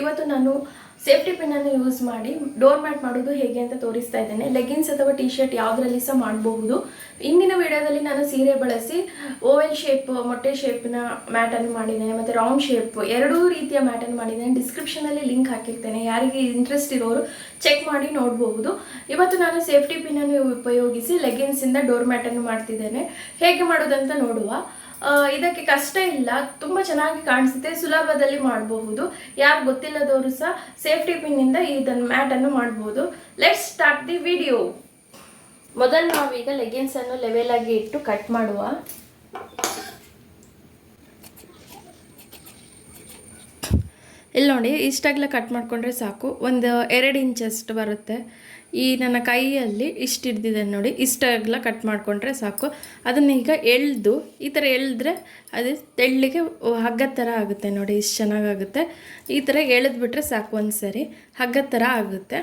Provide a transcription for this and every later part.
ಇವತ್ತು ನಾನು ಸೇಫ್ಟಿ ಪಿನ್ನನ್ನು ಯೂಸ್ ಮಾಡಿ ಡೋರ್ ಮ್ಯಾಟ್ ಮಾಡೋದು ಹೇಗೆ ಅಂತ ತೋರಿಸ್ತಾ ಇದ್ದೇನೆ. ಲೆಗಿನ್ಸ್ ಅಥವಾ ಟಿ ಶರ್ಟ್ ಯಾವುದರಲ್ಲಿ ಸಹ ಮಾಡಬಹುದು. ಇಂದಿನ ವಿಡಿಯೋದಲ್ಲಿ ನಾನು ಸೀರೆ ಬಳಸಿ ಓವೆಲ್ ಶೇಪ್ ಮೊಟ್ಟೆ ಶೇಪ್ನ ಮ್ಯಾಟನ್ನು ಮಾಡಿದ್ದೇನೆ ಮತ್ತು ರೌಂಡ್ ಶೇಪ್ ಎರಡೂ ರೀತಿಯ ಮ್ಯಾಟನ್ನು ಮಾಡಿದ್ದೇನೆ. ಡಿಸ್ಕ್ರಿಪ್ಷನಲ್ಲಿ ಲಿಂಕ್ ಹಾಕಿರ್ತೇನೆ. ಯಾರಿಗೆ ಇಂಟ್ರೆಸ್ಟ್ ಇರೋರು ಚೆಕ್ ಮಾಡಿ ನೋಡಬಹುದು. ಇವತ್ತು ನಾನು ಸೇಫ್ಟಿ ಪಿನ್ನನ್ನು ಉಪಯೋಗಿಸಿ ಲೆಗಿನ್ಸಿಂದ ಡೋರ್ ಮ್ಯಾಟನ್ನು ಮಾಡ್ತಿದ್ದೇನೆ. ಹೇಗೆ ಮಾಡೋದಂತ ನೋಡುವ. ಇದಕ್ಕೆ ಕಷ್ಟ ಇಲ್ಲ. ತುಂಬ ಚೆನ್ನಾಗಿ ಕಾಣಿಸುತ್ತೆ. ಸುಲಭದಲ್ಲಿ ಮಾಡಬಹುದು. ಯಾರು ಗೊತ್ತಿಲ್ಲದವರು ಸಹ ಸೇಫ್ಟಿ ಪಿನ್ನಿಂದ ಇದನ್ನು ಮ್ಯಾಟನ್ನು ಮಾಡಬಹುದು. ಲೆಟ್ಸ್ ಸ್ಟಾರ್ಟ್ ದಿ ವಿಡಿಯೋ ಮೊದಲು ನಾವೀಗ ಲೆಗಿನ್ಸ್ ಅನ್ನು ಲೆವೆಲ್ ಆಗಿ ಇಟ್ಟು ಕಟ್ ಮಾಡುವ. ಇಲ್ಲಿ ನೋಡಿ, ಇಷ್ಟಾಗಲೇ ಕಟ್ ಮಾಡಿಕೊಂಡ್ರೆ ಸಾಕು. ಒಂದು ಎರಡು ಇಂಚಷ್ಟು ಬರುತ್ತೆ. ಈ ನನ್ನ ಕೈಯಲ್ಲಿ ಇಷ್ಟು ಹಿಡ್ದಿದೆ ನೋಡಿ. ಇಷ್ಟಾಗಲ ಕಟ್ ಮಾಡಿಕೊಂಡ್ರೆ ಸಾಕು. ಅದನ್ನ ಈಗ ಎಳ್ದು, ಈ ಥರ ಎಳೆದ್ರೆ ಅದು ತೆಳ್ಳಿಗೆ ಹಗ್ಗದ ಥರ ಆಗುತ್ತೆ ನೋಡಿ, ಇಷ್ಟು ಚೆನ್ನಾಗಾಗುತ್ತೆ. ಈ ಥರ ಎಳೆದ್ಬಿಟ್ರೆ ಸಾಕು ಒಂದು ಸರಿ ಹಗ್ಗದ ಥರ ಆಗುತ್ತೆ.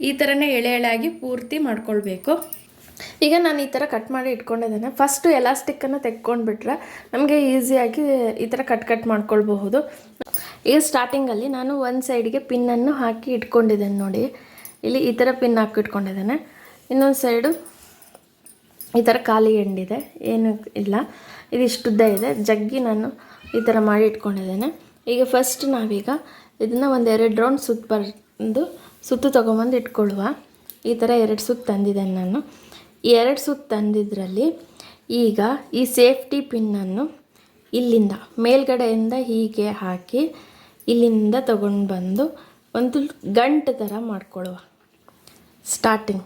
ಈ ಥರನೇ ಎಳೆ ಎಳೆಯಾಗಿ ಪೂರ್ತಿ ಮಾಡ್ಕೊಳ್ಬೇಕು. ಈಗ ನಾನು ಈ ಥರ ಕಟ್ ಮಾಡಿ ಇಟ್ಕೊಂಡಿದ್ದೇನೆ. ಫಸ್ಟು ಎಲಾಸ್ಟಿಕ್ಕನ್ನು ತೆಕ್ಕೊಂಡ್ಬಿಟ್ರೆ ನಮಗೆ ಈಸಿಯಾಗಿ ಈ ಥರ ಕಟ್ ಕಟ್ ಮಾಡ್ಕೊಳ್ಬಹುದು. ಈಗ ಸ್ಟಾರ್ಟಿಂಗಲ್ಲಿ ನಾನು ಒಂದು ಸೈಡ್ಗೆ ಪಿನ್ನನ್ನು ಹಾಕಿ ಇಟ್ಕೊಂಡಿದ್ದೇನೆ ನೋಡಿ. ಇಲ್ಲಿ ಈ ಥರ ಪಿನ್ ಹಾಕಿ ಇಟ್ಕೊಂಡಿದ್ದೇನೆ ಇನ್ನೊಂದು ಸೈಡು ಈ ಥರ ಖಾಲಿ ಎಂಡಿದೆ. ಏನು ಇಲ್ಲ. ಇದು ಇಷ್ಟುದ್ದ ಇದೆ. ಜಗ್ಗಿ ನಾನು ಈ ಥರ ಮಾಡಿ ಇಟ್ಕೊಂಡಿದ್ದೇನೆ. ಈಗ ಫಸ್ಟ್ ನಾವೀಗ ಇದನ್ನು ಒಂದು ಎರಡು ರೌಂಡ್ ಸುತ್ತ ಬಂದು, ಸುತ್ತು ತೊಗೊಂಬಂದು ಇಟ್ಕೊಳ್ಳುವ. ಈ ಥರ ಎರಡು ಸುತ್ತು ತಂದಿದ್ದೇನೆ ನಾನು. ಈ ಎರಡು ಸುತ್ತು ತಂದಿದ್ರಲ್ಲಿ ಈಗ ಈ ಸೇಫ್ಟಿ ಪಿನ್ನನ್ನು ಇಲ್ಲಿಂದ, ಮೇಲ್ಗಡೆಯಿಂದ ಹೀಗೆ ಹಾಕಿ ಇಲ್ಲಿಂದ ತೊಗೊಂಡು ಬಂದು ಒಂದು ಗಂಟು ಥರ ಮಾಡ್ಕೊಳ್ಳುವ. ಸ್ಟಾರ್ಟಿಂಗ್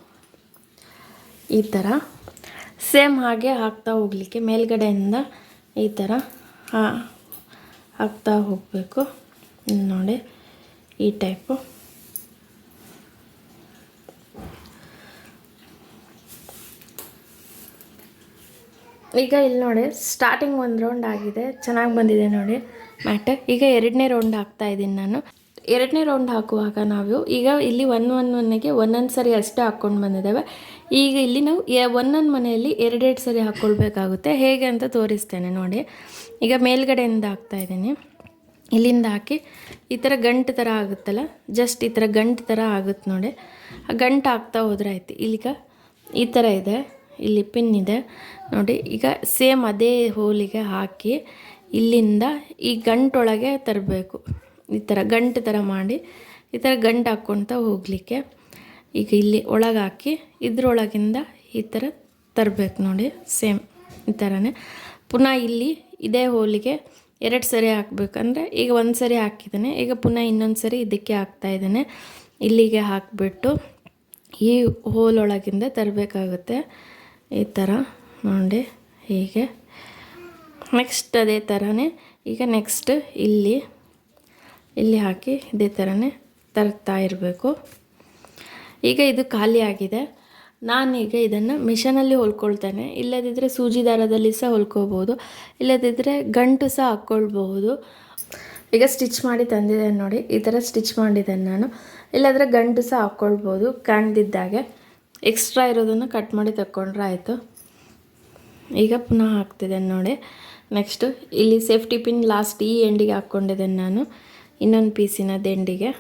ಈ ಥರ ಸೇಮ್ ಹಾಗೆ ಹಾಕ್ತಾ ಹೋಗಲಿಕ್ಕೆ ಮೇಲ್ಗಡೆಯಿಂದ ಈ ಥರ ಹಾಕ್ತಾ ಹೋಗಬೇಕು. ನೋಡಿ ಈ ಟೈಪು ಈಗ ಇಲ್ಲಿ ನೋಡಿ ಸ್ಟಾರ್ಟಿಂಗ್ ಒಂದು ರೌಂಡ್ ಆಗಿದೆ. ಚೆನ್ನಾಗಿ ಬಂದಿದೆ ನೋಡಿ ಮ್ಯಾಟ್ ಈಗ ಎರಡನೇ ರೌಂಡ್ ಹಾಕ್ತಾ ಇದ್ದೀನಿ ನಾನು. ಎರಡನೇ ರೌಂಡ್ ಹಾಕುವಾಗ ನಾವು ಈಗ ಇಲ್ಲಿ ಒನ್ ಒನ್ ಒನ್ನಿಗೆ ಒಂದೊಂದು ಸರಿ ಅಷ್ಟೇ ಹಾಕ್ಕೊಂಡು ಬಂದಿದ್ದೇವೆ. ಈಗ ಇಲ್ಲಿ ನಾವು ಒಂದೊಂದು ಮನೆಯಲ್ಲಿ ಎರಡೆರಡು ಸರಿ ಹಾಕ್ಕೊಳ್ಬೇಕಾಗುತ್ತೆ. ಹೇಗೆ ಅಂತ ತೋರಿಸ್ತೇನೆ ನೋಡಿ. ಈಗ ಮೇಲ್ಗಡೆಯಿಂದ ಹಾಕ್ತಾ ಇದ್ದೀನಿ. ಇಲ್ಲಿಂದ ಹಾಕಿ ಈ ಥರ ಗಂಟು ಥರ ಆಗುತ್ತಲ್ಲ? ಜಸ್ಟ್ ಈ ಥರ ಗಂಟು ಥರ ಆಗುತ್ತೆ ನೋಡಿ. ಆ ಗಂಟು ಹಾಕ್ತಾ ಹೋದ್ರೆ ಆಯ್ತು. ಇಲ್ಲಿಗ ಈ ಥರ ಇದೆ. ಇಲ್ಲಿ ಪಿನ್ ಇದೆ. ನೋಡಿ, ಈಗ ಸೇಮ್ ಅದೇ ಹೋಲಿಗೆ ಹಾಕಿ ಇಲ್ಲಿಂದ ಈ ಗಂಟೊಳಗೆ ತರಬೇಕು. ಈ ಥರ ಗಂಟು ಥರ ಮಾಡಿ ಈ ಥರ ಗಂಟು ಹಾಕ್ಕೊಳ್ತಾ ಹೋಗಲಿಕ್ಕೆ ಈಗ ಇಲ್ಲಿ ಒಳಗೆ ಹಾಕಿ ಇದ್ರೊಳಗಿಂದ ಈ ಥರ ತರಬೇಕು ನೋಡಿ ಸೇಮ್ ಈ ಥರನೇ ಪುನಃ ಇಲ್ಲಿ ಇದೇ ಹೋಲಿಗೆ ಎರಡು ಸರಿ ಹಾಕ್ಬೇಕಂದ್ರೆ ಈಗ ಒಂದು ಸರಿ ಹಾಕಿದ್ದಾನೆ, ಈಗ ಪುನಃ ಇನ್ನೊಂದು ಸರಿ ಇದಕ್ಕೆ ಹಾಕ್ತಾ ಇದ್ದಾನೆ. ಇಲ್ಲಿಗೆ ಹಾಕಿಬಿಟ್ಟು ಈ ಹೋಲೊಳಗಿಂದ ತರಬೇಕಾಗುತ್ತೆ ಈ ಥರ ನೋಡಿ ಹೀಗೆ. ನೆಕ್ಸ್ಟ್ ಅದೇ ಥರನೇ ಈಗ ನೆಕ್ಸ್ಟ್ ಇಲ್ಲಿ ಇಲ್ಲಿ ಹಾಕಿ ಇದೇ ಥರನೇ ತರ್ತಾ ಇರಬೇಕು. ಈಗ ಇದು ಖಾಲಿ ಆಗಿದೆ. ನಾನೀಗ ಇದನ್ನು ಮಿಷನಲ್ಲಿ ಹೊಲ್ಕೊಳ್ತೇನೆ. ಇಲ್ಲದಿದ್ದರೆ ಸೂಜಿ ದಾರದಲ್ಲಿ ಸಹ ಹೊಲ್ಕೋಬೋದು ಇಲ್ಲದಿದ್ದರೆ ಗಂಟು ಸಹ ಹಾಕ್ಕೊಳ್ಬಹುದು. ಈಗ ಸ್ಟಿಚ್ ಮಾಡಿ ತಂದಿದ್ದೇನೆ ನೋಡಿ. ಈ ಥರ ಸ್ಟಿಚ್ ಮಾಡಿದ್ದೇನೆ ನಾನು. ಇಲ್ಲದ್ರೆ ಗಂಟು ಸಹ ಹಾಕ್ಕೊಳ್ಬೋದು ಕಾಣ್ದಿದ್ದಾಗೆ ಎಕ್ಸ್ಟ್ರಾ ಇರೋದನ್ನು ಕಟ್ ಮಾಡಿ ತಕ್ಕೊಂಡ್ರೆ ಆಯಿತು. ಈಗ ಪುನಃ ಹಾಕ್ತಿದ್ದೇನೆ ನೋಡಿ. ನೆಕ್ಸ್ಟು ಇಲ್ಲಿ ಸೇಫ್ಟಿ ಪಿನ್ ಲಾಸ್ಟ್ ಈ ಎಂಡಿಗೆ ಹಾಕ್ಕೊಂಡಿದ್ದೇನೆ ನಾನು. ಇನ್ನೊಂದು ಪೀಸಿನ ದಿಂಡಿಗೆ.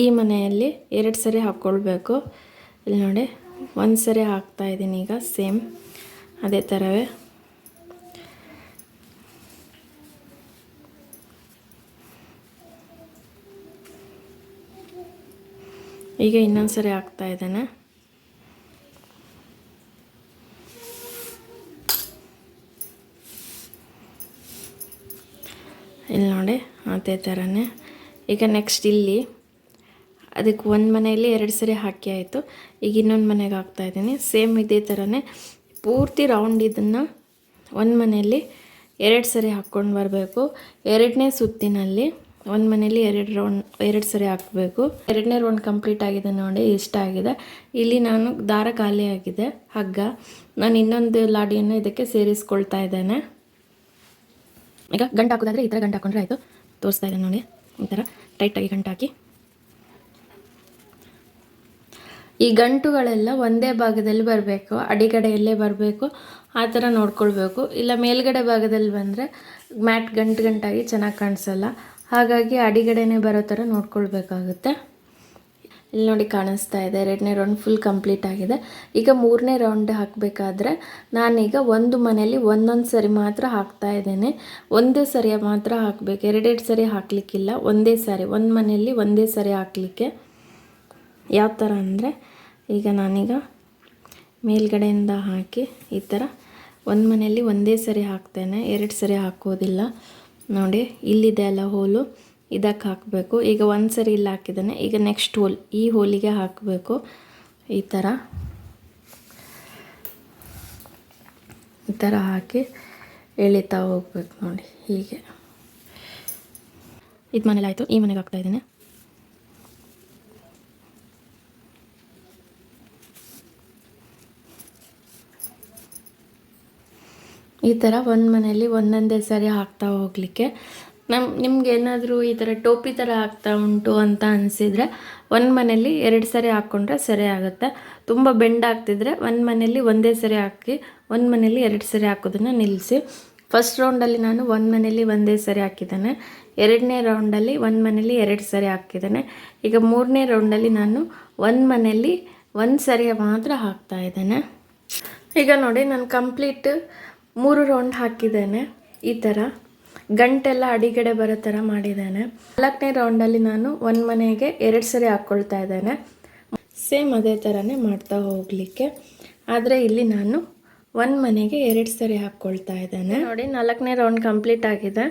ಈ ಮನೆಯಲ್ಲಿ ಎರಡು ಸರಿ ಹಾಕ್ಕೊಳ್ಬೇಕು. ಇಲ್ಲಿ ನೋಡಿ, ಒಂದು ಸರಿ ಹಾಕ್ತಾ ಇದ್ದೀನಿ ಈಗ, ಸೇಮ್ ಅದೇ ಥರವೇ ಈಗ ಇನ್ನೊಂದು ಸರಿ ಹಾಕ್ತಾ ಇದ್ದೇನೆ ಇಲ್ಲಿ ನೋಡಿ ಅದೇ ಥರನೇ ಈಗ ನೆಕ್ಸ್ಟ್ ಇಲ್ಲಿ, ಅದಕ್ಕೆ ಒಂದು ಮನೆಯಲ್ಲಿ ಎರಡು ಸರಿ ಹಾಕಿ ಆಯಿತು. ಈಗ ಇನ್ನೊಂದು ಮನೆಗೆ ಹಾಕ್ತಾ ಇದ್ದೀನಿ. ಸೇಮ್ ಇದೇ ಥರನೇ ಪೂರ್ತಿ ರೌಂಡ್ ಇದನ್ನು ಒಂದು ಮನೆಯಲ್ಲಿ ಎರಡು ಸರಿ ಹಾಕ್ಕೊಂಡು ಬರಬೇಕು. ಎರಡನೇ ಸುತ್ತಿನಲ್ಲಿ ಒಂದು ಮನೆಯಲ್ಲಿ ಎರಡು ರೌಂಡ್ ಎರಡು ಸರಿ ಹಾಕಬೇಕು. ಎರಡನೇ ರೌಂಡ್ ಕಂಪ್ಲೀಟ್ ಆಗಿದೆ ನೋಡಿ, ಇಷ್ಟ ಆಗಿದೆ. ಇಲ್ಲಿ ನಾನು ದಾರ ಖಾಲಿ ಆಗಿದೆ, ಹಗ್ಗ. ನಾನು ಇನ್ನೊಂದು ಲಾಡಿಯನ್ನು ಇದಕ್ಕೆ ಸೇರಿಸ್ಕೊಳ್ತಾ ಇದ್ದೇನೆ. ಈಗ ಗಂಟು ಹಾಕೋದಾದ್ರೆ ಈ ಥರ ಗಂಟು ಹಾಕೊಂಡ್ರೆ ಆಯಿತು. ತೋರಿಸ್ತಾ ಇದ್ದೇನೆ ನೋಡಿ, ಒಂಥರ ಥರ ಟೈಟಾಗಿ ಗಂಟಾಕಿ. ಈ ಗಂಟುಗಳೆಲ್ಲ ಒಂದೇ ಭಾಗದಲ್ಲಿ ಬರಬೇಕು, ಅಡಿಗಡೆಯಲ್ಲೇ ಬರಬೇಕು, ಆ ಥರ ನೋಡ್ಕೊಳ್ಬೇಕು. ಇಲ್ಲ ಮೇಲ್ಗಡೆ ಭಾಗದಲ್ಲಿ ಬಂದರೆ ಮ್ಯಾಟ್ ಗಂಟು ಗಂಟಾಗಿ ಚೆನ್ನಾಗಿ ಕಾಣಿಸಲ್ಲ. ಹಾಗಾಗಿ ಅಡಿಗಡೆನೇ ಬರೋ ಥರ ನೋಡ್ಕೊಳ್ಬೇಕಾಗುತ್ತೆ. ಇಲ್ಲಿ ನೋಡಿ ಕಾಣಿಸ್ತಾ ಇದೆ. ಎರಡನೇ ರೌಂಡ್ ಫುಲ್ ಕಂಪ್ಲೀಟ್ ಆಗಿದೆ. ಈಗ ಮೂರನೇ ರೌಂಡ್ ಹಾಕಬೇಕಾದ್ರೆ ನಾನೀಗ ಒಂದು ಮನೆಯಲ್ಲಿ ಒಂದೊಂದು ಸರಿ ಮಾತ್ರ ಹಾಕ್ತಾ ಇದ್ದೇನೆ. ಒಂದೇ ಸರಿ ಮಾತ್ರ ಹಾಕಬೇಕು. ಎರಡೆರಡು ಸರಿ ಹಾಕಲಿಕ್ಕಿಲ್ಲ. ಒಂದೇ ಸಾರಿ. ಒಂದು ಮನೆಯಲ್ಲಿ ಒಂದೇ ಸರಿ ಹಾಕಲಿಕ್ಕೆ ಯಾವ ಥರ ಅಂದರೆ ಈಗ ನಾನೀಗ ಮೇಲ್ಗಡೆಯಿಂದ ಹಾಕಿ ಈ ಥರ ಒಂದು ಮನೆಯಲ್ಲಿ ಒಂದೇ ಸರಿ ಹಾಕ್ತೇನೆ. ಎರಡು ಸರಿ ಹಾಕೋದಿಲ್ಲ. ನೋಡಿ, ಇಲ್ಲಿದೆ ಅಲ್ಲ ಹೋಲು. ಇದಕ್ಕೆ ಹಾಕಬೇಕು. ಈಗ ಒಂದು ಸರಿ ಇಲ್ಲಿ ಹಾಕಿದ್ದಾನೆ. ಈಗ ನೆಕ್ಸ್ಟ್ ಹೋಲ್ ಈ ಹೋಲಿಗೆ ಹಾಕಬೇಕು. ಈ ಥರ ಈ ಥರ ಹಾಕಿ ಎಳಿತಾ ಹೋಗ್ಬೇಕು ನೋಡಿ ಹೀಗೆ. ಇದು ಮನೇಲಿ ಆಯಿತು. ಈ ಮನೆಗೆ ಹಾಕ್ತಾ ಇದ್ದೀನಿ. ಈ ಥರ ಒಂದು ಮನೆಯಲ್ಲಿ ಒಂದೊಂದೇ ಸರಿ ಹಾಕ್ತಾ ಹೋಗಲಿಕ್ಕೆ ನಮ್ಮ ನಿಮ್ಗೆ ಏನಾದರೂ ಈ ಥರ ಟೋಪಿ ಥರ ಆಗ್ತಾ ಉಂಟು ಅಂತ ಅನಿಸಿದರೆ ಒಂದು ಮನೇಲಿ ಎರಡು ಸರಿ ಹಾಕ್ಕೊಂಡ್ರೆ ಸರಿ ಆಗುತ್ತೆ. ತುಂಬ ಬೆಂಡ್ ಆಗ್ತಿದ್ರೆ ಒಂದು ಮನೇಲಿ ಒಂದೇ ಸರಿ ಹಾಕಿ, ಒಂದು ಮನೇಲಿ ಎರಡು ಸರಿ ಹಾಕೋದನ್ನು ನಿಲ್ಲಿಸಿ ಫಸ್ಟ್ ರೌಂಡಲ್ಲಿ ನಾನು ಒಂದು ಮನೇಲಿ ಒಂದೇ ಸರಿ ಹಾಕಿದ್ದೇನೆ. ಎರಡನೇ ರೌಂಡಲ್ಲಿ ಒಂದು ಮನೇಲಿ ಎರಡು ಸರಿ ಹಾಕಿದ್ದೇನೆ. ಈಗ ಮೂರನೇ ರೌಂಡಲ್ಲಿ ನಾನು ಒಂದು ಮನೇಲಿ ಒಂದು ಸರಿ ಮಾತ್ರ ಹಾಕ್ತಾ ಇದ್ದೇನೆ. ಈಗ ನೋಡಿ, ನಾನು ಕಂಪ್ಲೀಟ್ ಮೂರು ರೌಂಡ್ ಹಾಕಿದ್ದೇನೆ. ಈ ಥರ ಗಂಟೆಲ್ಲ ಅಡಿಗಡೆ ಬರೋ ಥರ ಮಾಡಿದ್ದೇನೆ. ನಾಲ್ಕನೇ ರೌಂಡಲ್ಲಿ ನಾನು ಒಂದು ಮನೆಗೆ ಎರಡು ಸರಿ ಹಾಕ್ಕೊಳ್ತಾ ಇದ್ದೇನೆ. ಸೇಮ್ ಅದೇ ಥರನೇ ಮಾಡ್ತಾ ಹೋಗಲಿಕ್ಕೆ. ಆದರೆ ಇಲ್ಲಿ ನಾನು ಒಂದು ಮನೆಗೆ ಎರಡು ಸರಿ ಹಾಕ್ಕೊಳ್ತಾ ಇದ್ದೇನೆ. ನೋಡಿ, ನಾಲ್ಕನೇ ರೌಂಡ್ ಕಂಪ್ಲೀಟ್ ಆಗಿದೆ.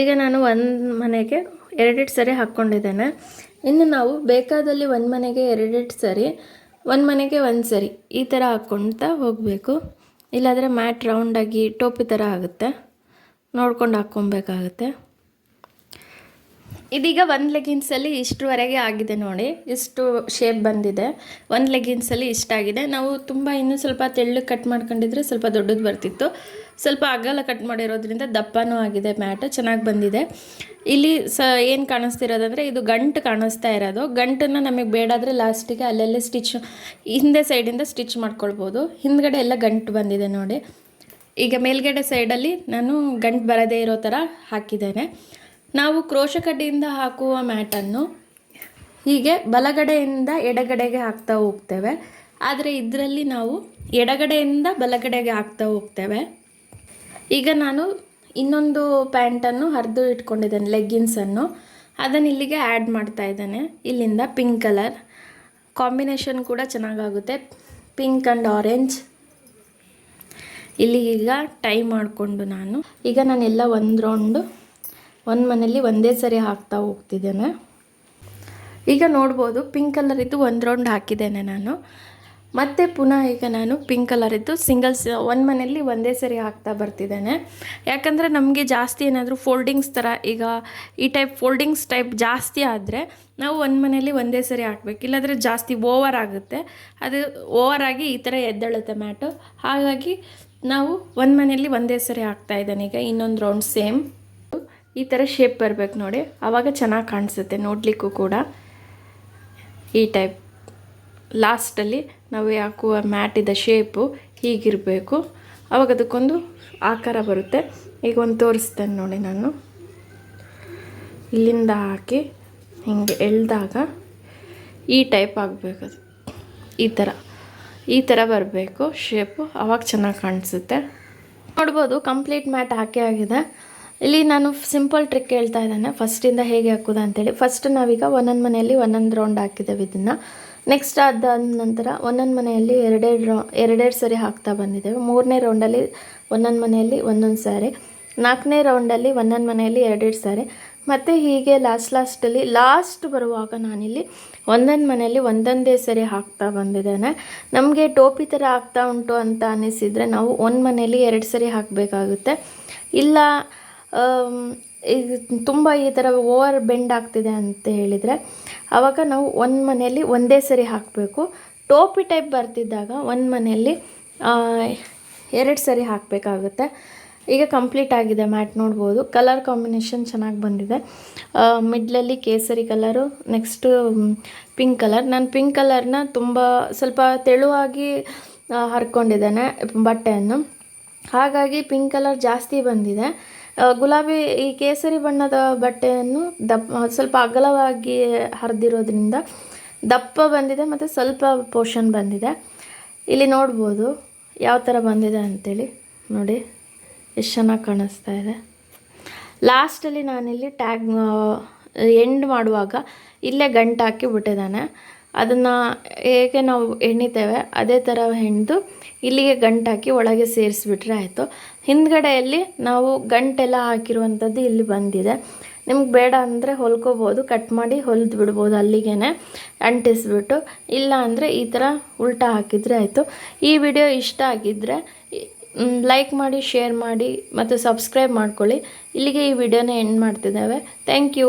ಈಗ ನಾನು ಒಂದು ಮನೆಗೆ ಎರಡೆರಡು ಸರಿ ಹಾಕ್ಕೊಂಡಿದ್ದೇನೆ ಇನ್ನು ನಾವು ಬೇಕಾದಲ್ಲಿ ಒಂದು ಮನೆಗೆ ಎರಡೆರಡು ಸರಿ, ಒಂದು ಮನೆಗೆ ಒಂದು ಸರಿ ಈ ಥರ ಹಾಕ್ಕೊಳ್ತಾ ಹೋಗಬೇಕು. ಇಲ್ಲಾಂದರೆ ಮ್ಯಾಟ್ ರೌಂಡಾಗಿ ಟೋಪಿ ಥರ ಆಗುತ್ತೆ. ನೋಡ್ಕೊಂಡು ಹಾಕ್ಕೊಬೇಕಾಗುತ್ತೆ. ಇದೀಗ ಒಂದು ಲೆಗಿನ್ಸಲ್ಲಿ ಇಷ್ಟರವರೆಗೆ ಆಗಿದೆ ನೋಡಿ. ಇಷ್ಟು ಶೇಪ್ ಬಂದಿದೆ. ಒಂದು ಲೆಗಿನ್ಸಲ್ಲಿ ಇಷ್ಟಾಗಿದೆ ನಾವು ತುಂಬ ಇನ್ನೂ ಸ್ವಲ್ಪ ತೆಳ್ಳಗೆ ಕಟ್ ಮಾಡ್ಕೊಂಡಿದ್ರೆ ಸ್ವಲ್ಪ ದೊಡ್ಡದು ಬರ್ತಿತ್ತು. ಸ್ವಲ್ಪ ಅಗಲ ಕಟ್ ಮಾಡಿರೋದ್ರಿಂದ ದಪ್ಪನೂ ಆಗಿದೆ ಮ್ಯಾಟ್, ಚೆನ್ನಾಗಿ ಬಂದಿದೆ. ಇಲ್ಲಿ ಸ ಏನು ಕಾಣಿಸ್ತಿರೋದಂದರೆ ಇದು ಗಂಟು ಕಾಣಿಸ್ತಾ ಇರೋದು. ಗಂಟನ್ನು ನಮಗೆ ಬೇಡಾದರೆ ಲಾಸ್ಟಿಗೆ ಅಲ್ಲೆಲ್ಲೇ ಸ್ಟಿಚ್ ಹಿಂದೆ ಸೈಡಿಂದ ಸ್ಟಿಚ್ ಮಾಡ್ಕೊಳ್ಬೋದು. ಹಿಂದ್ಗಡೆ ಎಲ್ಲ ಗಂಟು ಬಂದಿದೆ ನೋಡಿ. ಈಗ ಮೇಲ್ಗಡೆ ಸೈಡಲ್ಲಿ ನಾನು ಗಂಟು ಬರದೇ ಇರೋ ಥರ ಹಾಕಿದ್ದೇನೆ. ನಾವು ಕ್ರೋಶ ಕಡ್ಡಿಯಿಂದ ಹಾಕುವ ಮ್ಯಾಟನ್ನು ಹೀಗೆ ಬಲಗಡೆಯಿಂದ ಎಡಗಡೆಗೆ ಹಾಕ್ತಾ ಹೋಗ್ತೇವೆ. ಆದರೆ ಇದರಲ್ಲಿ ನಾವು ಎಡಗಡೆಯಿಂದ ಬಲಗಡೆಗೆ ಹಾಕ್ತಾ ಹೋಗ್ತೇವೆ. ಈಗ ನಾನು ಇನ್ನೊಂದು ಪ್ಯಾಂಟನ್ನು ಹರಿದು ಇಟ್ಕೊಂಡಿದ್ದೇನೆ ಲೆಗ್ಗಿನ್ಸನ್ನು ಅದನ್ನು ಇಲ್ಲಿಗೆ ಆ್ಯಡ್ ಮಾಡ್ತಾ ಇದ್ದೇನೆ. ಇಲ್ಲಿಂದ ಪಿಂಕ್ ಕಲರ್ ಕಾಂಬಿನೇಷನ್ ಕೂಡ ಚೆನ್ನಾಗಾಗುತ್ತೆ. ಪಿಂಕ್ ಆ್ಯಂಡ್ ಆರೆಂಜ್ ಇಲ್ಲಿ ಈಗ ಟೈ ಮಾಡಿಕೊಂಡು ನಾನು. ಈಗ ನಾನೆಲ್ಲ ಒಂದು ರೌಂಡು ಒಂದು ಮನೇಲಿ ಒಂದೇ ಸರಿ ಹಾಕ್ತಾ ಹೋಗ್ತಿದ್ದೇನೆ. ಈಗ ನೋಡ್ಬೋದು ಪಿಂಕ್ ಕಲರ್ ಇದ್ದು ಒಂದು ರೌಂಡ್ ಹಾಕಿದ್ದೇನೆ ನಾನು. ಮತ್ತೆ ಪುನಃ ಈಗ ನಾನು ಪಿಂಕ್ ಕಲರ್ ಇದ್ದು ಸಿಂಗಲ್ಸ್ ಒಂದು ಮನೇಲಿ ಒಂದೇ ಸರಿ ಹಾಕ್ತಾ ಬರ್ತಿದ್ದೇನೆ. ಯಾಕಂದರೆ ನಮಗೆ ಜಾಸ್ತಿ ಏನಾದರೂ ಫೋಲ್ಡಿಂಗ್ಸ್ ಥರ ಈಗ ಈ ಟೈಪ್ ಫೋಲ್ಡಿಂಗ್ಸ್ ಟೈಪ್ ಜಾಸ್ತಿ ಆದರೆ ನಾವು ಒಂದು ಮನೇಲಿ ಒಂದೇ ಸರಿ ಹಾಕ್ಬೇಕು. ಇಲ್ಲಾಂದರೆ ಜಾಸ್ತಿ ಓವರ್ ಆಗುತ್ತೆ. ಅದು ಓವರ್ ಆಗಿ ಈ ಥರ ಎದ್ದೇಳುತ್ತೆ ಮ್ಯಾಟು. ಹಾಗಾಗಿ ನಾವು ಒಂದು ಮನೆಯಲ್ಲಿ ಒಂದೇ ಸರಿ ಹಾಕ್ತಾ ಇದ್ದಾನೆ. ಈಗ ಇನ್ನೊಂದು ರೌಂಡ್ ಸೇಮ್ ಈ ಥರ ಶೇಪ್ ಬರಬೇಕು ನೋಡಿ. ಆವಾಗ ಚೆನ್ನಾಗಿ ಕಾಣಿಸುತ್ತೆ ನೋಡಲಿಕ್ಕೂ ಕೂಡ. ಈ ಟೈಪ್ ಲಾಸ್ಟಲ್ಲಿ ನಾವು ಹಾಕುವ ಮ್ಯಾಟಿದ ಶೇಪು ಹೀಗಿರಬೇಕು. ಆವಾಗ ಅದಕ್ಕೊಂದು ಆಕಾರ ಬರುತ್ತೆ. ಈಗ ಒಂದು ತೋರಿಸ್ತೇನೆ ನೋಡಿ ನಾನು. ಇಲ್ಲಿಂದ ಹಾಕಿ ಹಿಂಗೆ ಎಳ್ದಾಗ ಈ ಟೈಪ್ ಆಗಬೇಕು ಅದು. ಈ ಥರ ಈ ಥರ ಬರಬೇಕು ಶೇಪು ಅವಾಗ ಚೆನ್ನಾಗಿ ಕಾಣಿಸುತ್ತೆ. ನೋಡ್ಬೋದು ಕಂಪ್ಲೀಟ್ ಮ್ಯಾಟ್ ಹಾಕಿ ಆಗಿದೆ. ಇಲ್ಲಿ ನಾನು ಸಿಂಪಲ್ ಟ್ರಿಕ್ ಹೇಳ್ತಾ ಇದ್ದಾನೆ. ಫಸ್ಟಿಂದ ಹೇಗೆ ಹಾಕೋದು ಅಂತೇಳಿ. ಫಸ್ಟ್ ನಾವೀಗ ಒಂದೊಂದು ಮನೆಯಲ್ಲಿ ಒಂದೊಂದು ರೌಂಡ್ ಹಾಕಿದ್ದೇವೆ ಇದನ್ನು. ನೆಕ್ಸ್ಟ್ ಅದಾದ ನಂತರ ಒಂದೊಂದು ಮನೆಯಲ್ಲಿ ಎರಡೆರಡು ರೌ ಎರಡೆರಡು ಸರಿ ಹಾಕ್ತಾ ಬಂದಿದ್ದೇವೆ. ಮೂರನೇ ರೌಂಡಲ್ಲಿ ಒಂದೊಂದು ಮನೆಯಲ್ಲಿ ಒಂದೊಂದು ಸಾರಿ. ನಾಲ್ಕನೇ ರೌಂಡಲ್ಲಿ ಒಂದೊಂದು ಮನೆಯಲ್ಲಿ ಎರಡೆರಡು ಸಾರಿ. ಮತ್ತು ಹೀಗೆ ಲಾಸ್ಟ್ ಲಾಸ್ಟಲ್ಲಿ ಲಾಸ್ಟ್ ಬರುವಾಗ ನಾನಿಲ್ಲಿ ಒಂದೊಂದು ಮನೆಯಲ್ಲಿ ಒಂದೊಂದೇ ಸರಿ ಹಾಕ್ತಾ ಬಂದಿದ್ದೇನೆ. ನಮಗೆ ಟೋಪಿ ಥರ ಆಗ್ತಾ ಉಂಟು ಅಂತ ಅನ್ನಿಸಿದರೆ ನಾವು ಒಂದು ಮನೆಯಲ್ಲಿ ಎರಡು ಸರಿ ಹಾಕಬೇಕಾಗುತ್ತೆ. ಇಲ್ಲ ಈಗ ತುಂಬ ಈ ಥರ ಓವರ್ ಬೆಂಡ್ ಆಗ್ತಿದೆ ಅಂತ ಹೇಳಿದರೆ ಆವಾಗ ನಾವು ಒಂದು ಮನೆಯಲ್ಲಿ ಒಂದೇ ಸರಿ ಹಾಕಬೇಕು. ಟೋಪಿ ಟೈಪ್ ಬರ್ತಿದ್ದಾಗ ಒಂದು ಮನೆಯಲ್ಲಿ ಎರಡು ಸರಿ ಹಾಕಬೇಕಾಗುತ್ತೆ. ಈಗ ಕಂಪ್ಲೀಟ್ ಆಗಿದೆ ಮ್ಯಾಟ್ ನೋಡ್ಬೋದು. ಕಲರ್ ಕಾಂಬಿನೇಷನ್ ಚೆನ್ನಾಗಿ ಬಂದಿದೆ. ಮಿಡ್ಲಲ್ಲಿ ಕೇಸರಿ ಕಲರು ನೆಕ್ಸ್ಟು ಪಿಂಕ್ ಕಲರ್ ನಾನು ಪಿಂಕ್ ಕಲರ್ನ ತುಂಬ ಸ್ವಲ್ಪ ತೆಳುವಾಗಿ ಹರ್ಕೊಂಡಿದ್ದೇನೆ ಬಟ್ಟೆಯನ್ನು. ಹಾಗಾಗಿ ಪಿಂಕ್ ಕಲರ್ ಜಾಸ್ತಿ ಬಂದಿದೆ. ಗುಲಾಬಿ, ಈ ಕೇಸರಿ ಬಣ್ಣದ ಬಟ್ಟೆಯನ್ನು ದಪ್ಪ, ಸ್ವಲ್ಪ ಅಗಲವಾಗಿ ಹರಿದಿರೋದ್ರಿಂದ ದಪ್ಪ ಬಂದಿದೆ ಮತ್ತು ಸ್ವಲ್ಪ ಪೋರ್ಷನ್ ಬಂದಿದೆ. ಇಲ್ಲಿ ನೋಡ್ಬೋದು, ಯಾವ ಥರ ಬಂದಿದೆ ಅಂತೇಳಿ. ನೋಡಿ. ಎಷ್ಟು ಚೆನ್ನಾಗಿ ಕಾಣಿಸ್ತಾ ಇದೆ. ಲಾಸ್ಟಲ್ಲಿ ನಾನಿಲ್ಲಿ ಟ್ಯಾಗ್ ಎಂಡ್ ಮಾಡುವಾಗ ಇಲ್ಲೇ ಗಂಟು ಹಾಕಿ ಬಿಟ್ಟಿದ್ದಾನೆ. ಅದನ್ನು ಹೇಗೆ ನಾವು ಎಣಿತೇವೆ, ಅದೇ ಥರ ಹೆಣ್ದು ಇಲ್ಲಿಗೆ ಗಂಟು ಹಾಕಿ ಒಳಗೆ ಸೇರಿಸ್ಬಿಟ್ರೆ ಆಯಿತು. ಹಿಂದ್ಗಡೆಯಲ್ಲಿ ನಾವು ಗಂಟೆಲ್ಲ ಹಾಕಿರುವಂಥದ್ದು ಇಲ್ಲಿ ಬಂದಿದೆ. ನಿಮ್ಗೆ ಬೇಡ ಅಂದರೆ ಹೊಲ್ಕೋಬೋದು ಕಟ್ ಮಾಡಿ ಹೊಲಿದು ಬಿಡ್ಬೋದು ಅಲ್ಲಿಗೆ ಅಂಟಿಸ್ಬಿಟ್ಟು. ಇಲ್ಲ ಅಂದರೆ ಈ ಥರ ಉಲ್ಟಾ ಹಾಕಿದರೆ ಆಯಿತು. ಈ ವಿಡಿಯೋ ಇಷ್ಟ ಆಗಿದ್ದರೆ ಲೈಕ್ ಮಾಡಿ ಶೇರ್ ಮಾಡಿ ಮತ್ತು ಸಬ್ಸ್ಕ್ರೈಬ್ ಮಾಡ್ಕೊಳ್ಳಿ. ಇಲ್ಲಿಗೆ ಈ ವಿಡಿಯೋನ ಎಂಡ್ ಮಾಡ್ತಿದ್ದೇವೆ. Thank you